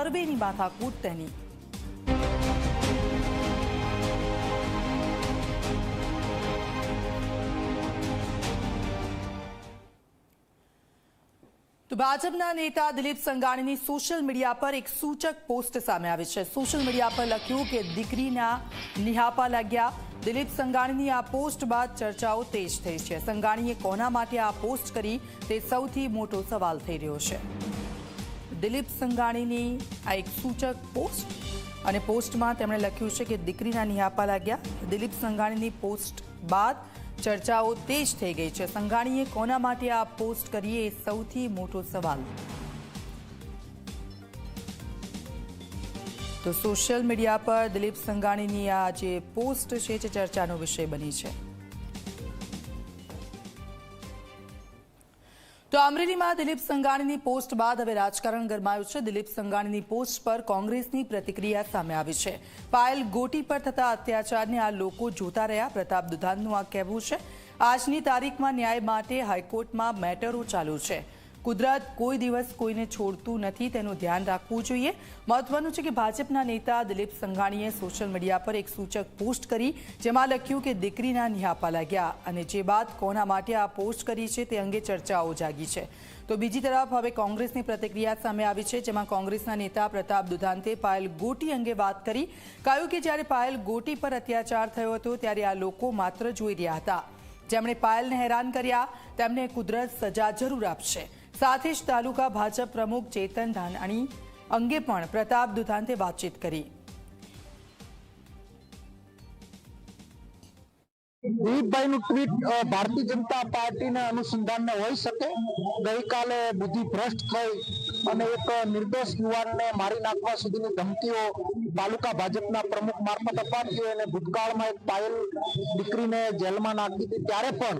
સર્વેની માથાકૂટ તેની તો ભાજપના નેતા દિલીપ સંઘાણીની સોશિયલ મીડિયા પર એક સૂચક પોસ્ટ સામે આવી છે. સોશિયલ મીડિયા પર લખ્યું કે દીકરીના નિહાપા લાગ્યા. દિલીપ સંઘાણીની આ પોસ્ટ બાદ ચર્ચાઓ તેજ થઈ છે. સંઘાણીએ કોના માટે આ પોસ્ટ કરી તે સૌથી મોટો સવાલ થઈ રહ્યો છે. દિલીપ સંઘાણીની આ એક સૂચક પોસ્ટ. અને પોસ્ટમાં તેમણે લખ્યું છે કે દીકરીના નિહાપા લાગ્યા. દિલીપ સંઘાણીની પોસ્ટ બાદ ચર્ચાઓ તેજ થઈ ગઈ છે. સંઘાણીએ કોના માટે આ પોસ્ટ કરી એ સૌથી મોટો સવાલ. તો સોશિયલ મીડિયા પર દિલીપ સંઘાણીની આ જે પોસ્ટ છે જે ચર્ચાનો વિષય બની છે. તો અમરેલીમાં દિલીપ સંઘાણીની પોસ્ટ બાદ હવે રાજકારણ ગરમાયું છે. દિલીપ સંઘાણીની પોસ્ટ પર કોંગ્રેસની પ્રતિક્રિયા સામે આવી છે. પાયલ ગોટી પર થતા અત્યાચારને આ લોકો જોતા રહ્યા. પ્રતાપ દુધાનનું આ કહેવું છે. આજની તારીખમાં ન્યાય માટે હાઈકોર્ટમાં મેટરો ચાલુ છે. કુદરત કોઈ દિવસ કોઈને છોડતું નથી, તેનું ધ્યાન રાખવું જોઈએ. મહત્વનું છે કે ભાજપના નેતા દિલીપ સંઘાણીએ સોશિયલ મીડિયા પર એક સૂચક પોસ્ટ કરી, જેમાં લખ્યું કે દીકરીના નિહાપા લાગ્યા અને જે બાદ કોના માટે આ પોસ્ટ કરી છે તે અંગે ચર્ચાઓ જાગી છે. તો બીજી તરફ હવે કોંગ્રેસની પ્રતિક્રિયા સામે આવી છે, જેમાં કોંગ્રેસના નેતા પ્રતાપ દુધાંતે પાયલ ગોટી અંગે વાત કરી. કહ્યું કે જ્યારે પાયલ ગોટી પર અત્યાચાર થયો હતો, ત્યારે આ લોકો માત્ર જોઈ રહ્યા હતા. જેમણે પાયલને હેરાન કર્યા, તેમને કુદરત સજા જરૂર આપશે. સાથે જ તાલુકા ભાજપ પ્રમુખ ચેતન ધાનાણી અંગે પણ પ્રતાપ દુધાંતે વાતચીત કરી. દિલીપભાઈનું ટ્વીટ ભારતીય જનતા પાર્ટીના અનુસંધાનને હોઈ શકે. ગઈકાલે બુદ્ધિ ભ્રષ્ટ થઈ અને એક નિર્દોષ યુવાનને મારી નાખવા સુધીની ધમકીઓ તાલુકા ભાજપના પ્રમુખ મારફત અપાતી અને ભૂતકાળમાં એક પાયલ દીકરીને જેલમાં નાખી હતી. ત્યારે પણ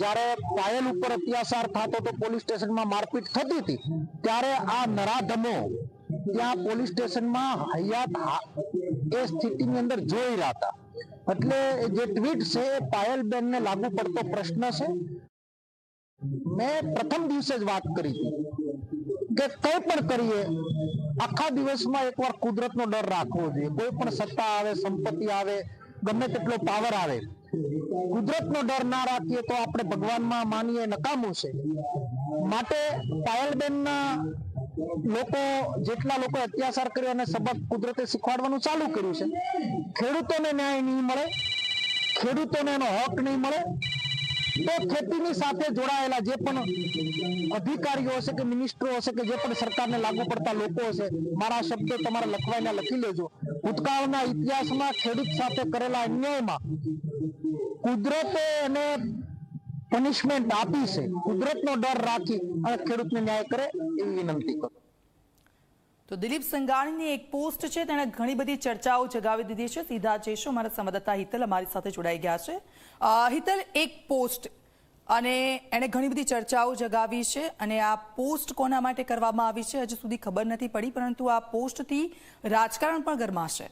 જ્યારે પાયલ ઉપર અત્યાચાર થતો તો પોલીસ સ્ટેશનમાં મારપીટ થતી હતી. ત્યારે આ નરાધમો ત્યાં પોલીસ સ્ટેશનમાં હયાત એ સ્થિતિની અંદર જોઈ રહ્યા હતા. એટલે જે ટ્વીટ છે એ પાયલબેનને લાગુ પડતો પ્રશ્ન છે. મેં પ્રથમ દિવસે જ વાત કરી હતી. કે કંઈ પણ કરીએ, આખા દિવસમાં એકવાર કુદરતનો ડર રાખવો જોઈએ. કોઈ પણ સત્તા આવે, સંપત્તિ આવે, ગમે તેટલો પાવર આવે. કુદરતનો ડર ના રાખીએ તો આપણે ભગવાનમાં માનીએ નકામું છે. માટે પાયલબેનના લોકો, જેટલા લોકો અત્યાચાર કર્યો અને સબક કુદરતે શીખવાડવાનું ચાલુ કર્યું છે, ખેડૂતોને ન્યાય નહીં મળે, ખેડૂતોને એનો હક નહીં મળે તો ખેતીની સાથે જોડાયેલા જે પણ અધિકારીઓ હશે કે મિનિસ્ટરો હશે કે જે પણ સરકારને લાગુ પડતા લોકો હશે, મારા શબ્દો તમારે લખવાઈને લખી લેજો. ભૂતકાળના ઇતિહાસમાં ખેડૂત સાથે કરેલા અન્યાયમાં કુદરતે એને પનિશમેન્ટ આપી છે. કુદરતનો ડર રાખી અને ખેડૂતને ન્યાય કરે એવી વિનંતી કરું. તો દિલીપ સંઘાણીની એક પોસ્ટ છે, તેણે ઘણી બધી ચર્ચાઓ જગાવી દીધી છે. સીધા જઈશું. મારા સંવાદદાતા હિતલ અમારી સાથે જોડાઈ ગયા છે. હિતલ, એક પોસ્ટ અને એણે ઘણી બધી ચર્ચાઓ જગાવી છે અને આ પોસ્ટ કોના માટે કરવામાં આવી છે, હજુ સુધી ખબર નથી પડી, પરંતુ આ પોસ્ટથી રાજકારણ પણ ગરમાશે.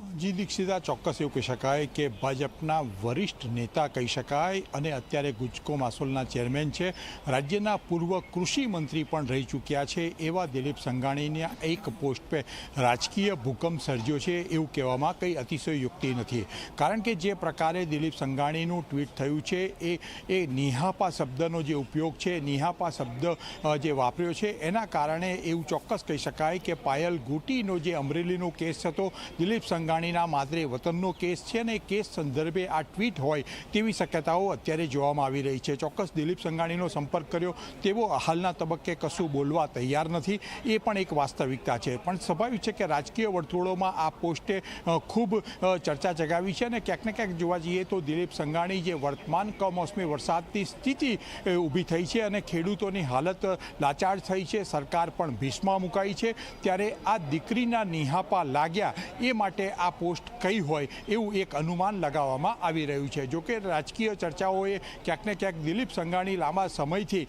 જી દીક્ષિતા ચોક્કસ એવું કહી શકાય કે ભાજપના વરિષ્ઠ નેતા કહી શકાય અને અત્યારે ગુજકો માસોલના ચેરમેન છે. રાજ્યના પૂર્વ કૃષિ મંત્રી પણ રહી ચૂક્યા છે. એવા દિલીપ સંઘાણીની એક પોસ્ટ પે રાજકીય ભૂકંપ સર્જ્યો છે એવું કહેવામાં કંઈ અતિશયોક્તિ નથી. કારણ કે જે પ્રકારે દિલીપ સંઘાણીનું ટ્વીટ થયું છે એ એ નિહાપા શબ્દનો જે ઉપયોગ છે, નિહાપા શબ્દ જે વાપર્યો છે, એના કારણે એવું ચોક્કસ કહી શકાય કે પાયલ ગુટીનો જે અમરેલીનો કેસ હતો, દિલીપ સંઘાણીના માદરે વતનનો કેસ છે અને કેસ સંદર્ભે આ ટ્વીટ હોય તેવી શક્યતાઓ અત્યારે જોવામાં આવી રહી છે. ચોક્કસ દિલીપ સંઘાણીનો સંપર્ક કર્યો, તેવો હાલના તબક્કે કશું બોલવા તૈયાર નથી, એ પણ એક વાસ્તવિકતા છે. પણ સ્વાભાવિક છે કે રાજકીય વર્તુળોમાં આ પોસ્ટે ખૂબ ચર્ચા જગાવી છે અને ક્યાંક ને ક્યાંક જોવા જઈએ તો દિલીપ સંઘાણી જે વર્તમાન કમોસમી વરસાદની સ્થિતિ ઊભી થઈ છે અને ખેડૂતોની હાલત લાચાર થઈ છે. સરકાર પણ ભીષમાં મુકાઈ છે. ત્યારે આ દીકરીના નિહાપા લાગ્યા એ માટે આ પોસ્ટ કઈ હોય એવું એક અનુમાન લગાવવામાં આવી રહ્યું છે. જોકે રાજકીય ચર્ચાઓએ ક્યાંક ને ક્યાંક દિલીપ સંઘાણી લાંબા સમયથી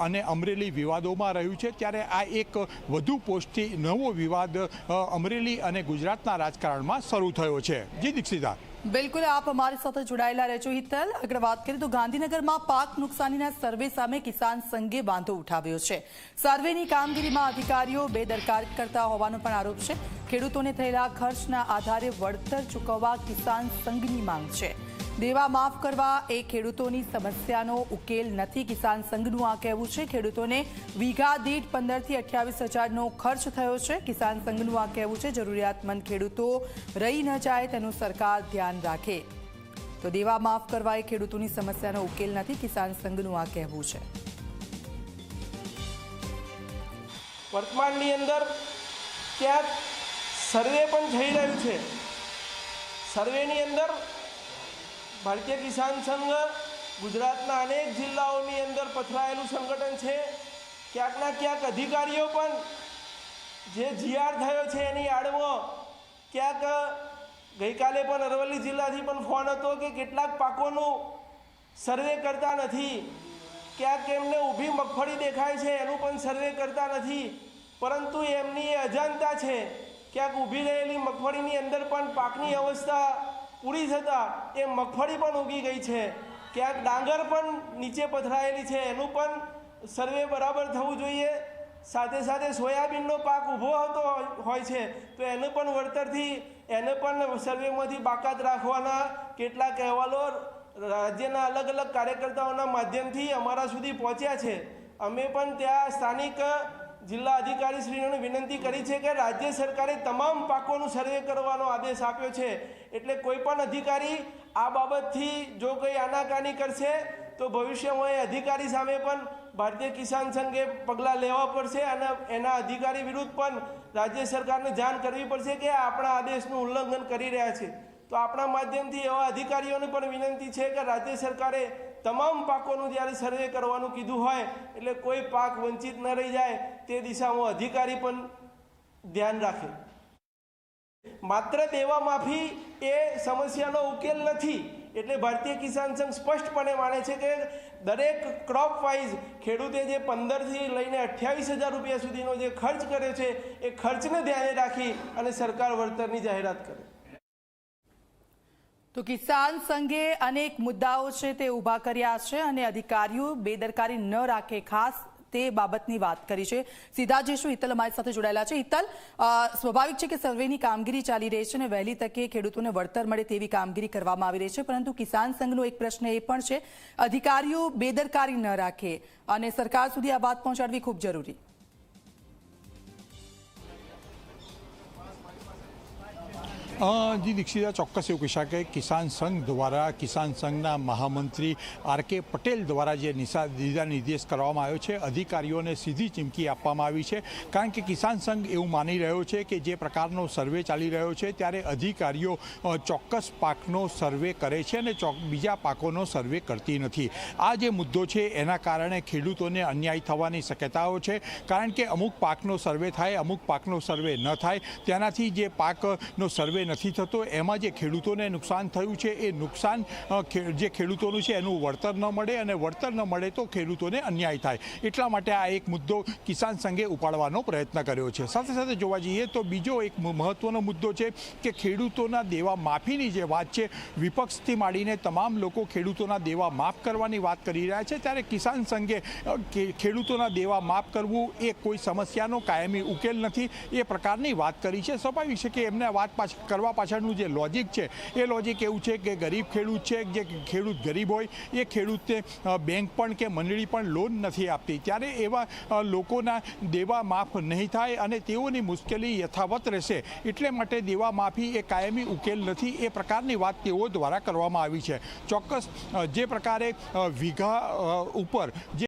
અને અમરેલી વિવાદોમાં રહ્યું છે. ત્યારે આ એક વધુ પોસ્ટથી નવો વિવાદ અમરેલી અને ગુજરાતના રાજકારણમાં શરૂ થયો છે. જી દીક્ષિતા. બિલકુલ, આપ અમારી સાથે જોડાયેલા રહેજો. હિતલ, આગળ વાત કરીએ તો ગાંધીનગરમાં પાક નુકસાનીના સર્વે સામે કિસાન સંઘે વાંધો ઉઠાવ્યો છે. સર્વેની કામગીરીમાં અધિકારીઓ બેદરકાર કરતા હોવાનો પણ આરોપ છે. ખેડૂતોને થયેલા ખર્ચના આધારે વળતર ચૂકવવા કિસાન સંઘની માંગ છે. દેવા માફ કરવા એ ખેડૂતોની સમસ્યાનો ઉકેલ નથી. કિસાન સંઘનું આ કહેવું છે, ખેડૂતોને વીઘા દીઠ પંદરથી અઠ્યાવીસ હજારનો ખર્ચ થયો છે. કિસાન સંઘનું આ કહેવું છે, જરૂરિયાતમંદ ખેડૂતો રહી ન જાય તેનું સરકાર ધ્યાન રાખે. તો દેવા માફ કરવા એ ખેડૂતોની સમસ્યાનો ઉકેલ નથી, કિસાન સંઘનું આ કહેવું છે. વર્તમાનની અંદર ત્યાં સર્વે પણ થઈ રહ્યું છે. સર્વેની અંદર ભારતીય કિસાન સંઘ ગુજરાતના અનેક જિલ્લાઓની અંદર પથરાયેલું સંગઠન છે. ક્યાંકના ક્યાંક અધિકારીઓ પણ જે જીઆર થયો છે એની આડવો ક્યાંક ગઈકાલે પણ અરવલ્લી જિલ્લાથી પણ ફોન હતો કે કેટલાક પાકોનું સર્વે કરતા નથી. ક્યાંક એમને ઊભી મગફળી દેખાય છે, એનું પણ સર્વે કરતા નથી. પરંતુ એમની એ અજાણતા છે, ક્યાંક ઊભી રહેલી મગફળીની અંદર પણ પાકની અવસ્થા પૂરી થતાં એ મગફળી પણ ઉગી ગઈ છે. ક્યાંક ડાંગર પણ નીચે પથરાયેલી છે. એનું પણ સર્વે બરાબર થવું જોઈએ. સાથે સાથે સોયાબીનનો પાક ઊભો હતો હોય છે, તો એને પણ વળતરથી એને પણ સર્વેમાંથી બાકાત રાખવાના કેટલાક અહેવાલો રાજ્યના અલગ અલગ કાર્યકર્તાઓના માધ્યમથી અમારા સુધી પહોંચ્યા છે. અમે પણ ત્યાં સ્થાનિક જિલ્લા અધિકારીશ્રીઓને વિનંતી કરી છે કે રાજ્ય સરકારે તમામ પાકોનું સર્વે કરવાનો આદેશ આપ્યો છે. એટલે કોઈ પણ અધિકારી આ બાબતથી જો કંઈ આનાકાની કરશે, તો ભવિષ્યમાં એ અધિકારી સામે પણ ભારતીય કિસાન સંઘે પગલાં લેવા પડશે અને એના અધિકારી વિરુદ્ધ પણ રાજ્ય સરકારને જાણ કરવી પડશે કે આપણા આદેશનું ઉલ્લંઘન કરી રહ્યા છે. તો આપણા માધ્યમથી એવા અધિકારીઓને પણ વિનંતી છે કે રાજ્ય સરકારે તમામ પાકોનું જ્યારે સર્વે કરવાનું કીધું હોય, એટલે કોઈ પાક વંચિત ન રહી જાય, તે દિશામાં અધિકારી પણ ધ્યાન રાખે. માત્ર દેવા માફી એ સમસ્યાનો ઉકેલ નથી, એટલે ભારતીય કિસાન સંઘ સ્પષ્ટપણે માને છે કે દરેક ક્રોપ વાઇઝ ખેડૂતે જે પંદરથી લઈને અઠ્યાવીસ હજાર રૂપિયા સુધીનો જે ખર્ચ કર્યો છે, એ ખર્ચને ધ્યાને રાખી અને સરકાર વળતરની જાહેરાત કરે. તો કિસાન સંઘે અનેક મુદ્દાઓ છે તે ઊભા કર્યા છે અને અધિકારીઓ બેદરકારી ન રાખે ખાસ તે બાબતની વાત કરી છે. સીધા જઈશું હિતલ અમારી સાથે જોડાયેલા છે. હિતલ સ્વાભાવિક છે કે સર્વેની કામગીરી ચાલી રહી છે અને વહેલી તકે ખેડૂતોને વળતર મળે તેવી કામગીરી કરવામાં આવી રહી છે, પરંતુ કિસાન સંઘનો એક પ્રશ્ન એ પણ છે, અધિકારીઓ બેદરકારી ન રાખે અને સરકાર સુધી આ વાત પહોંચાડવી ખૂબ જરૂરી. જી દીક્ષિતા ચોક્કસ એવું કહી શકાય કિસાન સંઘ દ્વારા કિસાન સંઘના મહામંત્રી આર કે પટેલ દ્વારા જે નિશા દિશા નિર્દેશ કરવામાં આવ્યો છે, અધિકારીઓને સીધી ચીમકી આપવામાં આવી છે, કારણ કે કિસાન સંઘ એવું માની રહ્યો છે કે જે પ્રકારનો સર્વે ચાલી રહ્યો છે, ત્યારે અધિકારીઓ ચોક્કસ પાકનો સર્વે કરે છે અને બીજા પાકોનો સર્વે કરતી નથી. આ જે મુદ્દો છે, એના કારણે ખેડૂતોને અન્યાય થવાની શક્યતાઓ છે, કારણ કે અમુક પાકનો સર્વે થાય, અમુક પાકનો સર્વે ન થાય, તેનાથી જે પાકનો સર્વે નથી થતો, એમાં જે ખેડૂતોને નુકસાન થયું છે, એ નુકસાન જે ખેડૂતોનું છે, એનું વળતર ન મળે અને વળતર ન મળે તો ખેડૂતોને અન્યાય થાય. એટલા માટે આ એક મુદ્દો કિસાન સંઘે ઉપાડવાનો પ્રયત્ન કર્યો છે. સાથે સાથે જોવા જઈએ તો બીજો એક મહત્વનો મુદ્દો છે કે ખેડૂતોના દેવા માફીની જે વાત છે, વિપક્ષથી માંડીને તમામ લોકો ખેડૂતોના દેવા માફ કરવાની વાત કરી રહ્યા છે. ત્યારે કિસાન સંઘે ખેડૂતોના દેવા માફ કરવું એ કોઈ સમસ્યાનો કાયમી ઉકેલ નથી એ પ્રકારની વાત કરી છે. સ્વાભાવિક છે કે એમને વાત પાછ કરવા પાછળનું જે લોજિક છે, એ લોજિક એવું છે કે ગરીબ ખેડૂત છે, જે ખેડૂત ગરીબ હોય, એ ખેડૂતને બેંક પણ કે મંડળી પણ લોન નથી આપતી. ત્યારે એવા લોકોના દેવા માફ નહીં થાય અને તેઓની મુશ્કેલી યથાવત રહેશે. એટલે માટે દેવા માફી એ કાયમી ઉકેલ નથી. એ પ્રકારની વાત તેઓ દ્વારા કરવામાં આવી છે. ચોક્કસ જે પ્રકારે વીઘા ઉપર જે